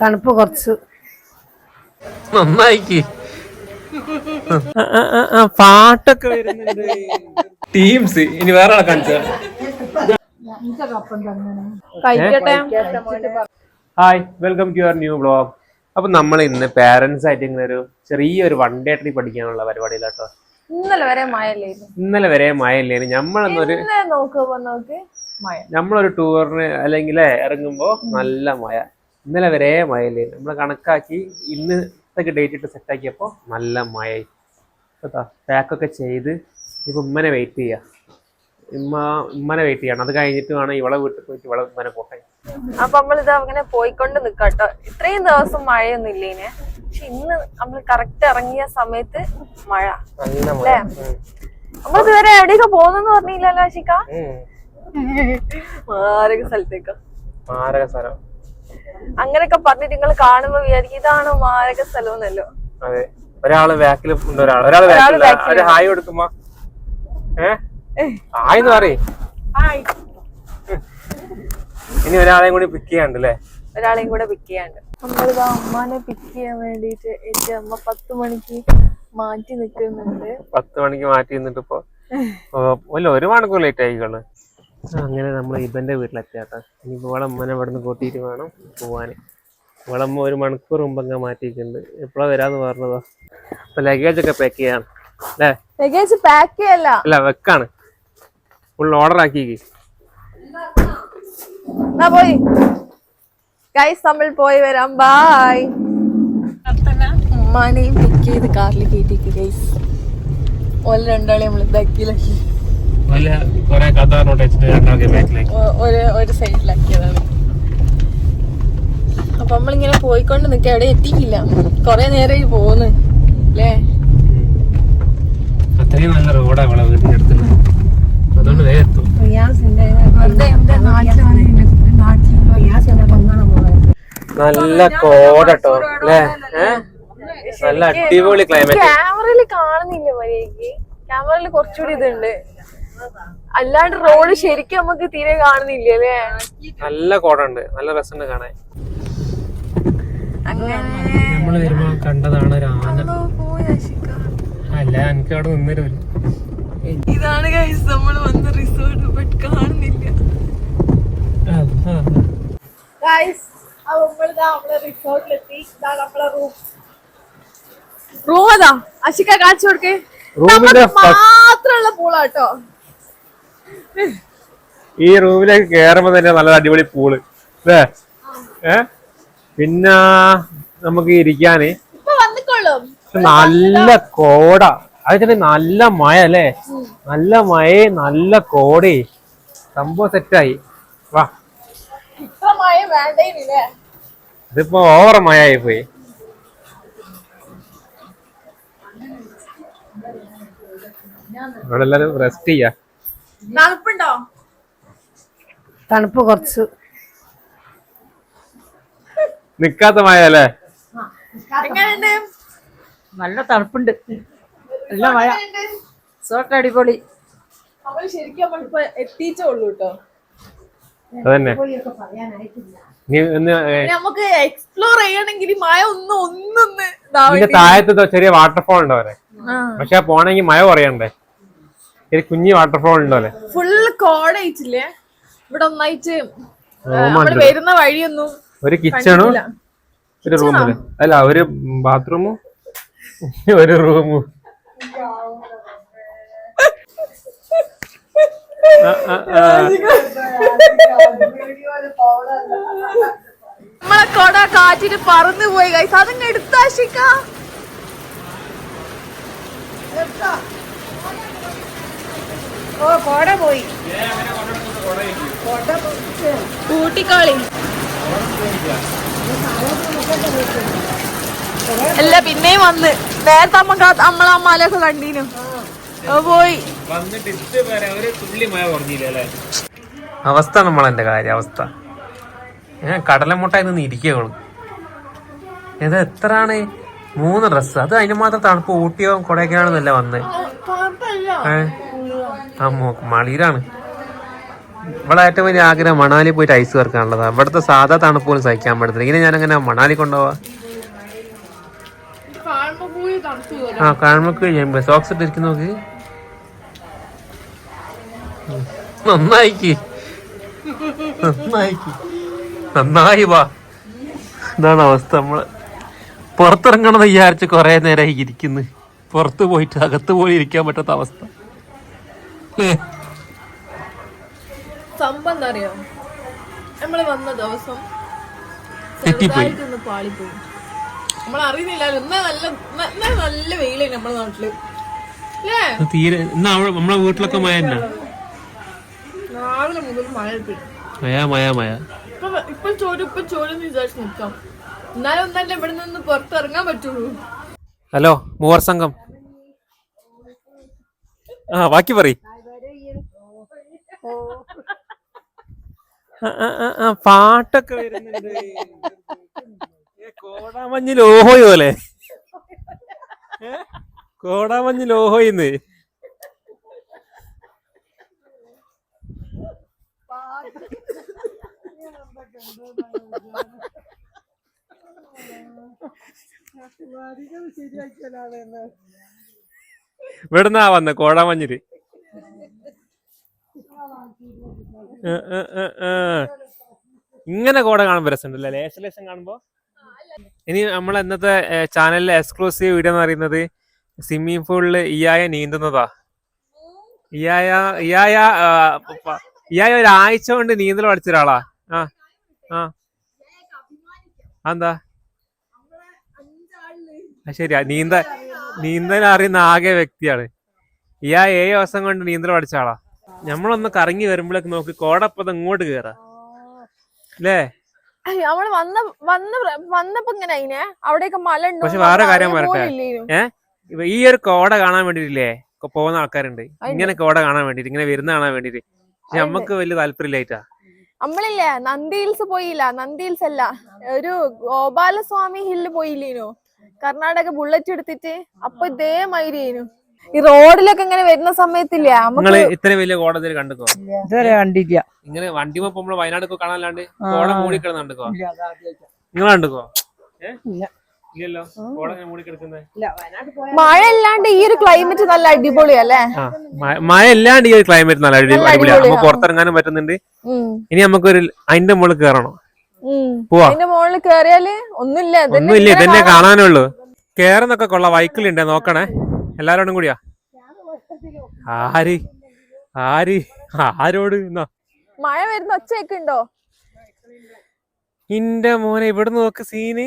തണുപ്പ് കുറച്ച്. നന്നായിക്ക്. പാട്ടൊക്കെ വരുന്നുണ്ട്. ടീംസ് ഇനി വേറെ കാണിച്ചാ. Hi welcome to your new blog അപ്പൊ നമ്മൾ ഇന്ന് പാരന്റ്സ് ആയിട്ട് ഇങ്ങനെ ഒരു ചെറിയൊരു വൺ ഡേ ട്രിപ്പ് പഠിക്കാനുള്ള പരിപാടിയിലാട്ടോ ഇന്നലെ വരെ മഴയല്ലായിരുന്നു. ഇന്നലെ വരെ മഴയില്ലേന് നമ്മളൊന്നൊരു നമ്മളൊരു ടൂറിന് അല്ലെങ്കിൽ ഇറങ്ങുമ്പോ നല്ല മഴ. ഇന്നലെ വരെ മഴയില്ലേ? നമ്മൾ കണക്കാക്കി ഇന്നത്തെ ഡേറ്റ് ഇട്ട് സെറ്റ് ആക്കിയപ്പോ നല്ല മഴയായി. കേട്ടോ? പാക്കൊക്കെ ചെയ്ത് ഇപ്പൊ ഉമ്മനെ വെയിറ്റ് ചെയ്യാ. ഉമ്മ ഉമ്മനെ വെയിറ്റ് ചെയ്യണം. അത് കഴിഞ്ഞിട്ട് വേണം ഇവളെ വീട്ടിൽ പോയിട്ട് ഇവളെ ഉമ്മനെ പോട്ടെ. അപ്പൊ നമ്മളിത് അങ്ങനെ പോയിക്കൊണ്ട് നിക്കാട്ടോ ഇത്രയും ദിവസം മഴയൊന്നും ഇല്ലേനെ. പക്ഷെ ഇന്ന് നമ്മൾ കറക്റ്റ് ഇറങ്ങിയ സമയത്ത് മഴ. അല്ലേ? നമ്മൾ ഇതുവരെ എവിടെയൊക്കെ പോകുന്നെന്ന് പറഞ്ഞില്ലല്ലോ ശിക്ക മാരക സ്ഥലത്തേക്ക്? മാരക സ്ഥലം. അങ്ങനെയൊക്കെ പറഞ്ഞിട്ട് നിങ്ങൾ കാണുമ്പോ വിചാരിക്കും ഇതാണ് മാരക സ്ഥലം എന്നല്ലോ. അതെ. ഒരാൾ ബാക്കിൽ ഹായ് കൊടുക്കുമ്പോ. ഹായ് എന്ന് പറയേ. ഇനി ഒരാളെയും കൂടി പിക്ക് ചെയ്യാണ്ടല്ലേ ഒരാളെയും കൂടെ പിക്ക് ചെയ്യാണ്ട് നമ്മളിതാ അമ്മാനെ പിക്ക് ചെയ്യാൻ വേണ്ടിട്ട് എന്റെ അമ്മ പത്ത് മണിക്ക് മാറ്റി നിൽക്കുന്നുണ്ട്. പത്ത് മണിക്ക് മാറ്റി നിന്നിട്ട് ഇപ്പൊ ഒരു മണിക്കൂർ ലേറ്റ് ആയിക്കോൾ അങ്ങനെ നമ്മൾ ഇവന്റെ വീട്ടിലെത്തിയാട്ടാ. ഇനി ഇവളെ അമ്മനെ ഇവിടെ നിന്ന് കൂട്ടിയിട്ട് വേണം പോവാൻ വളമ്മ ഒരു മണിക്കൂർ മുമ്പ് അങ്ങ് മാറ്റിയിട്ടുണ്ട്. എപ്പോഴാ വരാന്ന് പറഞ്ഞതോ? അപ്പൊ ലഗേജ് ഒക്കെ പാക്ക് ചെയ്യാണ് അല്ലേ? ലഗേജ് പാക്ക് ചെയ്യല്ല. അല്ല വെക്കാണ്. ഫുൾ ഓർഡർ ആക്കി പോയി. ഗൈസ് നമ്മൾ പോയി വരാം. ബായ് ഉമ്മാനെയും പിക്ക് ചെയ്ത് കാറിൽ കയറ്റിക്ക് ഗൈസ് ഓല രണ്ടാളെ നമ്മൾ ബാക്കിലാക്കി വല്ല കൊറേ കഥ രണ്ടാമത്തെ ബാക്കിലേക്ക് ഒരു ഒരു സൈഡിലാക്കിയതാണ് അപ്പൊ നമ്മളിങ്ങനെ പോയിക്കൊണ്ട് നിക്ക എവിടെ എത്തിയില്ല. കൊറേ നേരം പോന്ന് അല്ലേ അത്രയും നല്ല റോഡാ അവളെ വീടിന്റെ അതുകൊണ്ട് വേഗം എത്തും. നല്ല കോടട്ടോ അല്ലേ നല്ല അടിപൊളി ക്ലൈമറ്റ് ക്യാമറയിൽ കാണുന്നില്ല മര്യാദയ്ക്ക് ക്യാമറയിൽ കുറച്ചുകൂടി ഇതുണ്ട്. അല്ലാണ്ട് റോഡ് ശരിക്കും നമുക്ക് തീരെ കാണുന്നില്ല അല്ലേ? നല്ല കോടുണ്ട് നല്ല രസമുണ്ട് കാണാൻ. നമ്മൾ നമ്മൾ വരുമ്പോ കണ്ടതാണ് ഒരു ആന. അല്ല എനിക്ക് അവിടെ നിന്നൊരു ഇതാണ് ഗൈസ് നമ്മൾ വന്ന റിസോർട്ട് ബട്ട് കാണുന്നില്ല. ഗൈസ് റിസോർട്ടിലെത്തി. നമ്മളെ റൂം റൂം അതാ അശിക്ക കാണിച്ചു കൊടുക്കേ. മാത്രമുള്ള പൂളാട്ടോ ഈ റൂമിലേക്ക് കേറുമ്പോ തന്നെ നല്ല അടിപൊളി പൂൾ. അല്ലേ? ഏ? പിന്നെ നമുക്ക് ഇരിക്കാന്. നല്ല കോട. അതെ നല്ല മഴ അല്ലേ? നല്ല മഴ നല്ല കോടി. സംഭവം സെറ്റായി. വാ. ഇതിപ്പോ ഓവർ മഴ ആയി പോയി. ഇവിടെ എല്ലാരും റെസ്റ്റ് ചെയ്യാ. തണുപ്പുണ്ടോ തണുപ്പ് കുറച്ച്. നിക്കാത്ത മഴ അല്ലേ എങ്ങനെയുണ്ട്? നല്ല തണുപ്പുണ്ട്. നല്ല മഴ. സോട്ട് അടിപൊളി. നമ്മൾ ശരിക്കും നമ്മളിപ്പോ കേട്ടോ. അതന്നെ. നമുക്ക് എക്സ്പ്ലോർ ചെയ്യണമെങ്കിൽ മഴ ഒന്ന് ഒന്നൊന്ന് താഴത്തെ ചെറിയ വാട്ടർഫോൾ ഉണ്ടോ പക്ഷെ പോണെങ്കിൽ മഴ കുറയണ്ടേ? ഒരു കുഞ്ഞി വാട്ടർഫോൾ ഉണ്ടോ ഫുൾ കോടായിട്ടില്ലേ ഇവിടെ ഒന്നായിട്ട് നമ്മൾ വരുന്ന വഴിയൊന്നും ഒരു കിച്ചണും. ഒരു റൂമിൽ അല്ല ഒരു ബാത്റൂമും ഒരു റൂമും ആ, ആ, ആ. നമ്മളെ കൊട കാറ്റിട്ട് പറന്നു പോയി കൈസ് അതങ്ങ് എടുത്താശിക്ക ഓ കോട പോയി. കൂട്ടിക്കാളി അല്ല പിന്നെയും വന്ന്. നേരത്തെ അമ്മ നമ്മളെ അമ്മാലൊക്കെ കണ്ടീനു. പോയി. അവസ്ഥ നമ്മളെന്റെ കാര്യം അവസ്ഥ. ഞാൻ കടലമുട്ടായി നിന്ന് ഇരിക്കുകയുള്ളു ഇത് എത്രയാണ്? മൂന്ന് ഡ്രസ്സ്. അത് അതിന് മാത്രം തണുപ്പ് ഊട്ടിയോ കൊടൈക്കനാണെന്നല്ല വന്നത് ഏഹ് ആ മോ- മളിരാണ് ഇവിടെ ഏറ്റവും വലിയ ആഗ്രഹം മണാലി പോയിട്ട് ഐസ് വർക്കാനുള്ളതാ ഇവിടുത്തെ സാധാ തണുപ്പ് പോലും സഹിക്കാൻ പറ്റത്തില്ല. ഇങ്ങനെ ഞാനങ്ങനെ മണാലി കൊണ്ടുപോവാ. ആ ഞാൻ സോക്സ് ഇട്ടിരിക്കുന്ന നോക്ക്. നന്നായിക്ക്. നന്നായിക്ക്. നന്നായി വാ. ഇതാണ് അവസ്ഥ നമ്മൾ. പുറത്തിറങ്ങണമെന്ന് വിചാരിച്ച് കുറെ നേരമായി ഇരിക്കുന്നു. പുറത്ത് പോയിട്ട് അകത്ത് പോയി ഇരിക്കാൻ പറ്റാത്ത അവസ്ഥ. സംഭവം എന്താ അറിയോ നമ്മൾ വന്ന ദിവസം തെറ്റിപ്പോയി. ചെറുതായിട്ടൊന്ന് പാളിപ്പോയി. നമ്മൾ അറിയുന്നില്ല എന്നാ നല്ല നല്ല വെയിലായി നമ്മുടെ നാട്ടിൽ. അല്ലേ? തീരെ എന്നാ അവിടെ നമ്മളെ വീട്ടിലൊക്കെ മഴ തന്നെ. രാവിലെ മുതൽ മഴ പെയ്യും മയ മയ മയ ഇപ്പൊ ഇപ്പൊ ചോര് ഇപ്പൊ ചോരും വിചാരിച്ച് നിക്കാം എന്നാലും ഒന്നല്ല ഇവിടെ നിന്ന് പുറത്തിറങ്ങാൻ പറ്റുള്ളൂ. ഹലോ മൂവർ സംഘം. ആ ബാക്കി പറ പാട്ടൊക്കെ വരുന്നുണ്ട്. കോടാമഞ്ഞിൽ ഓഹോയോ അല്ലേ കോടാമഞ്ഞിൽ ഓഹോയിന്ന് ഇവിടുന്നാ വന്ന കോടാമഞ്ഞിൽ ഏ, ഏ, ഏ, ഏ. ഇങ്ങനെ കോട കാണുമ്പോ രസമുണ്ടല്ലേ? ലേശം ലേശം കാണുമ്പോ? ഇനി നമ്മൾ ഇന്നത്തെ ചാനലിലെ എക്സ്ക്ലൂസീവ് വീഡിയോ എന്ന് പറയുന്നത് സ്വിമ്മിംഗ് പൂളിൽ ഇയായ നീന്തുന്നതാ. ഇയായ ഇയായ ഇയായ ഒരാഴ്ച കൊണ്ട് നീന്തൽ പഠിച്ച ഒരാളാ. ആ ആ. എന്താ ശരിയാ. നീന്ത നീന്തൽ അറിയുന്ന ആകെ വ്യക്തിയാണ്. ഇയാ ഏഴ് ദിവസം കൊണ്ട് നീന്തൽ പഠിച്ച ആളാ. നമ്മളൊന്ന് കറങ്ങി വരുമ്പോഴേക്ക് നോക്കി കോടപ്പത് ഇങ്ങോട്ട് കേറാ. അല്ലേ നമ്മൾ വന്ന വന്ന വന്നപ്പോ ഇങ്ങനെ അതിനെ അവിടെയൊക്കെ മല ഉണ്ട്. പക്ഷെ വേറെ കാര്യം പറയട്ടെ. ഇവ ഈ ഒരു കോട കാണാൻ വേണ്ടിട്ടില്ലേ? പോകുന്ന ആൾക്കാരുണ്ട്. ഇങ്ങനെ കോട കാണാൻ വേണ്ടിട്ട് ഇങ്ങനെ വരുന്ന കാണാൻ വേണ്ടിട്ട്. പക്ഷെ നമുക്ക് വലിയ താല്പര്യമില്ലായിട്ടാ നമ്മളില്ലേ നന്ദി ഹിൽസ് പോയില്ല നന്ദി ഹിൽസ് അല്ല. ഒരു ഗോപാലസ്വാമി ഹില്ല് പോയില്ലേനു. കർണാടക ബുള്ളറ്റ് എടുത്തിട്ട് അപ്പൊ ഇതേമാതിരി ആയിരുന്നു ഈ റോഡിലൊക്കെ ഇങ്ങനെ വരുന്ന സമയത്തില്ല നമ്മൾ ഇത്ര വലിയ കോട ഇതിൽ കണ്ടുക്കോ ഇതുവരെ കണ്ടില്ല ഇങ്ങനെ വണ്ടി പോകുമ്പോ വയനാടൊക്കെ കാണാനല്ലാണ്ട് കോട മൂടി കിടന്ന് കണ്ടുക്കോ നിങ്ങൾ കണ്ടുക്കോ. ഇല്ലല്ലോ? കോട മൂടി കിടക്കുന്നേ? ഇല്ല വയനാട് പോയ മഴ ഇല്ലാണ്ട് ഈ ഒരു ക്ലൈമറ്റ് നല്ല അടിപൊളിയല്ലേ മഴ ഇല്ലാണ്ട് ഈ ഒരു ക്ലൈമറ്റ് നല്ല അടിപൊളിയാണ് നമുക്ക്. പുറത്തിറങ്ങാനും പറ്റുന്നുണ്ട്. ഇനി നമുക്കൊരു അതിന്റെ മുകളിൽ കയറണം അതിന്റെ മുകളിൽ കേറിയാൽ ഒന്നുമില്ല ഒന്നുമില്ല ഇതന്നെ കാണാനുള്ളൂ കൊള്ള കേറുന്നൊക്കെ കൊള്ളാം വൈക്കിളുണ്ട് നോക്കണേ. എല്ലാരോടും കൂടിയാ? ആര്? ആര്? ആരോട്? എന്നാ മഴ വരുന്ന ഒച്ചയൊക്കെ ഉണ്ടോ? ഇന്റെ മോനെ ഇവിടുന്ന് നോക്ക് സീന്.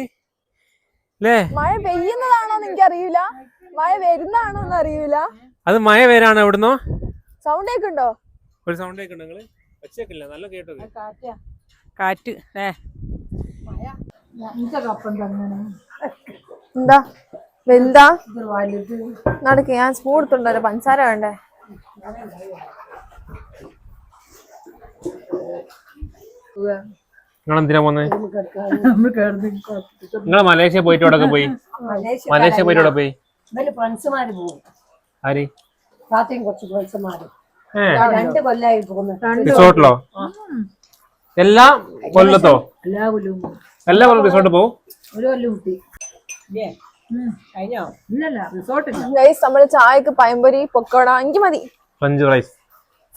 അല്ലേ മഴ പെയ്യുന്നതാണോന്ന് എനിക്കറിയില്ല മഴ വരുന്നതാണോന്ന് അറിയില്ല അത് മഴ വരാണോ എവിടുന്നോ സൗണ്ട് ഒക്കെ ഉണ്ടോ? ഒരു സൗണ്ട് കേക്കുണ്ടോ നിങ്ങൾ. വെച്ചേക്കില്ല നല്ല കേട്ടോ കാറ്റ്. ഏ എന്താ? വലുതാ. നടക്ക്. ഞാൻ സ്പൂൺ എടുത്തുണ്ടല്ലോ പഞ്ചസാര വേണ്ടേ? നിങ്ങൾ എന്തിനാ പോന്നെ നിങ്ങൾ മലേഷ്യ പോയിട്ട് അവിടെ പോയി? മലേഷ്യ പോയിട്ട് അവിടെ പോയി? ആര്? റിസോർട്ടിലോ എല്ലാ കൊല്ലത്തോ? എല്ലാ കൊല്ലവും. കൊല്ലം റിസോർട്ട് പോവും? ഒരു കൊല്ലം കഴിഞ്ഞോ ഇല്ലല്ല റിസോർട്ടില്ല. ഗൈസ് നമ്മൾ ചായക്ക് പയമ്പൊരി പൊക്കോട എനിക്ക് മതി. ഫ്രഞ്ച് ഫ്രൈസ്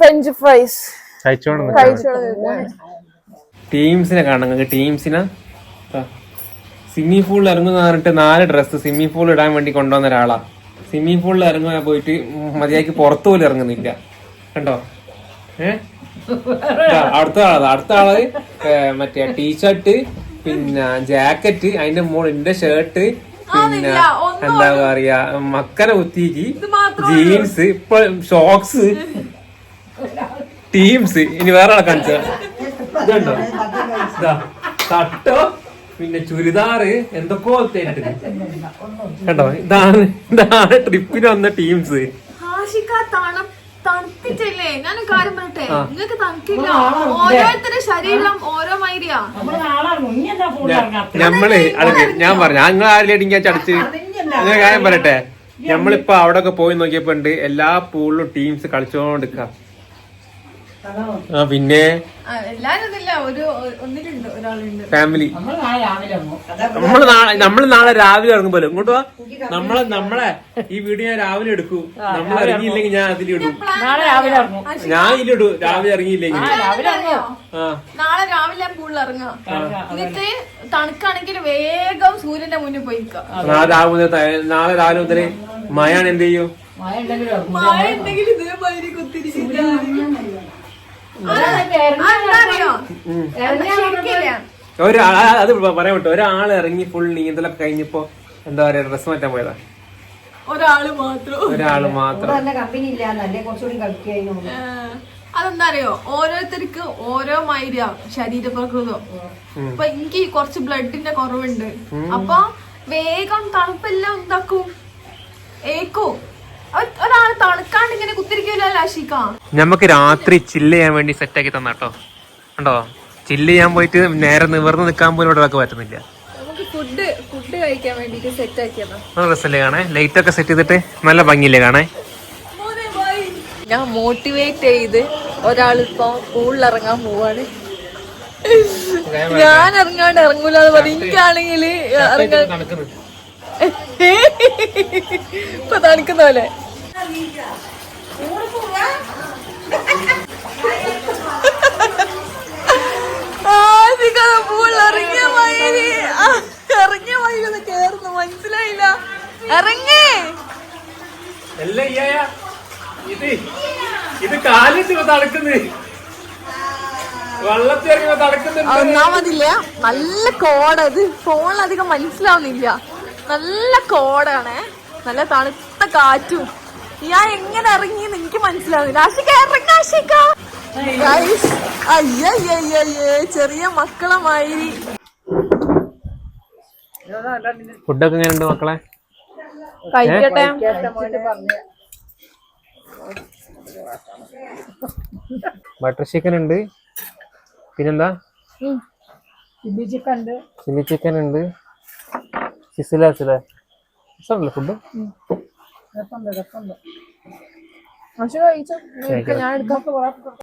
ഫ്രഞ്ച് ഫ്രൈസ് ടീംസിനെ കാണാൻ ടീംസിനെ സ്വിമ്മിംഗ് പൂളിൽ ഇറങ്ങുന്ന പറഞ്ഞിട്ട് നാല് ഡ്രസ്സ് സ്വിമ്മിംഗ് പൂളിൽ ഇടാൻ വേണ്ടി കൊണ്ടുവന്ന ഒരാളാ. സ്വിമ്മിംഗ് പൂളിൽ ഇറങ്ങാൻ പോയിട്ട് മതിയാക്കി പുറത്തു പോലും ഇറങ്ങുന്നില്ല. കണ്ടോ? ഏ? അടുത്ത ആളാ. അടുത്ത ആൾ മറ്റേ ടീഷർട്ട് പിന്നെ ജാക്കറ്റ് അതിന്റെ മോളിന്റെ എന്റെ ഷർട്ട് പിന്നെ എന്താ പറയാ മക്കനെ കുത്തിക്ക് ജീൻസ് ഇപ്പൊ ഷോക്സ് ടീംസ് ഇനി വേറെ ആളെ കാണിച്ചോ. ഇതുണ്ടോ? തട്ടോ പിന്നെ ചുരിദാറ് എന്തൊക്കെ കേട്ടോ ഇതാണ് ഇതാണ് ട്രിപ്പിന് വന്ന ടീംസ് തണുപ്പിച്ചല്ലേ ഞാൻ കാര്യം പറയട്ടെ? നിങ്ങൾക്ക് തണുക്കില്ല ഓരോരുത്തരുടെ ശരീരം ഓരോ മൈരിയാ ഞമ്മൾ അതൊക്കെ ഞാൻ പറഞ്ഞു നിങ്ങൾ ആരിലേക്ക് ഞാൻ ചടച്ച് അങ്ങനെ കാര്യം പറയട്ടെ? നമ്മളിപ്പോ അവിടെ ഒക്കെ പോയി നോക്കിയപ്പോ ഉണ്ട് എല്ലാ പൂളിലും ടീംസ് കളിച്ചോണ്ടിരിക്ക. ആ പിന്നെ? ഫാമിലി നമ്മൾ നാളെ നമ്മൾ നാളെ രാവിലെ ഇറങ്ങുമ്പോലോ ഇങ്ങോട്ട് വാ. നമ്മളെ നമ്മളെ ഈ വീഡിയോ ഞാൻ രാവിലെ എടുക്കൂ. നമ്മൾ ഇറങ്ങിയില്ലെങ്കിൽ ഞാൻ അതിലിടും നാളെ രാവിലെ ഇറങ്ങും. ഞാൻ ഇതിലിടൂ രാവിലെ ഇറങ്ങിയില്ലെങ്കിൽ. നാളെ രാവിലെ ഇറങ്ങാം എന്നിട്ട് തണുക്കാണെങ്കിൽ വേഗം സൂര്യന്റെ മുന്നിൽ പോയി. നാളെ രാവിലെ നാളെ രാവിലെ മുതൽ മഴയാണ് എന്ത് ചെയ്യും? മഴ ഉണ്ടെങ്കിലും ഇതേമാതിരി കുത്തിരിച്ചിട്ട് എന്താ അറിയോ? ശരിക്കില്ല ഒരാ ആ- അത് പറയാൻ പറ്റും? ഒരാൾ ഇറങ്ങി ഫുൾ നീന്തലൊക്കെ കഴിഞ്ഞപ്പോ എന്താ പറയാ ഡ്രസ് മാറ്റാൻ പോയതാ. ഒരാൾ മാത്രം. ഒരാൾ മാത്രം. നല്ല കമ്പനി ഇല്ല നല്ല കുറച്ചുകൂടി കളിക്കായിരുന്നു ഏ, അതെന്താ അറിയോ ഓരോരുത്തർക്ക് ഓരോ മൈര്യ ശരീരപ്രകൃതം. അപ്പൊ എനിക്ക് കുറച്ച് ബ്ലഡിന്റെ കുറവുണ്ട്. അപ്പൊ വേഗം തണുപ്പെല്ലാം എന്താക്കും ഏക്കും. ഒരാൾ തണുക്കാണ്ട് ഇങ്ങനെ നമുക്ക് രാത്രി ചില്ല് ചെയ്യാൻ വേണ്ടി സെറ്റ് ആക്കി തന്നാട്ടോ കണ്ടോ? ചില്ല് ചെയ്യാൻ പോയിട്ട് നേരെ നിവർന്ന് നിൽക്കാൻ പോലും ഇവിടെ പറ്റുന്നില്ല. നമുക്ക് ഫുഡ് ഫുഡ് കഴിക്കാൻ വേണ്ടിട്ട് സെറ്റ് ആക്കിയതാ. നല്ല രസമല്ലേ കാണേ ലൈറ്റ് ഒക്കെ സെറ്റ് ചെയ്തിട്ട് നല്ല ഭംഗിയില്ലേ കാണേ ഞാൻ മോട്ടിവേറ്റ് ചെയ്ത് ഒരാളിപ്പോ പൂളിൽ ഇറങ്ങാൻ പോവാണ്. ഞാൻ ഇറങ്ങാണ്ട് ഇറങ്ങൂല. എന്ന് പറഞ്ഞു എനിക്കാണെങ്കിൽ ഇറങ്ങാൻ ഇപ്പൊ തണുക്കുന്ന പോലെ. ഇറങ്ങിയ മയിൽ ആ, ഇറങ്ങിയ മയിൽ കേറുന്നു. മനസ്സിലായില്ല. ഇറങ്ങേ. അല്ല ഇയ്യായ, ഇത് ഇത് കാലിട്ട് തണുക്കുന്നത് വെള്ളത്തിൽ ഇറങ്ങി തണുക്കുന്നുണ്ട് ഒന്നാമതില്ല നല്ല കോട ഇത്. ഫോണിലധികം മനസ്സിലാവുന്നില്ല. നല്ല കോടാണ്. നല്ല തണുത്ത കാറ്റും. ഞാൻ എങ്ങനെ ഇറങ്ങി എനിക്ക് മനസ്സിലാവില്ല ഇറങ്ങ ചെറിയ മക്കളെ മാതിരി ഫുഡൊക്കെ എങ്ങനെയുണ്ട് മക്കളെ? കഴിക്കട്ടെ. ബട്ടർ ചിക്കൻ ഉണ്ട്. പിന്നെന്താ? ചില്ലി ചിക്കൻ ഉണ്ട്. ചില്ലി ചിക്കൻ ഉണ്ട്. ഫുഡ് രസമുണ്ട് രസമുണ്ട്. ആഷിക കഴിച്ചോ ഞാൻ എടുക്കാം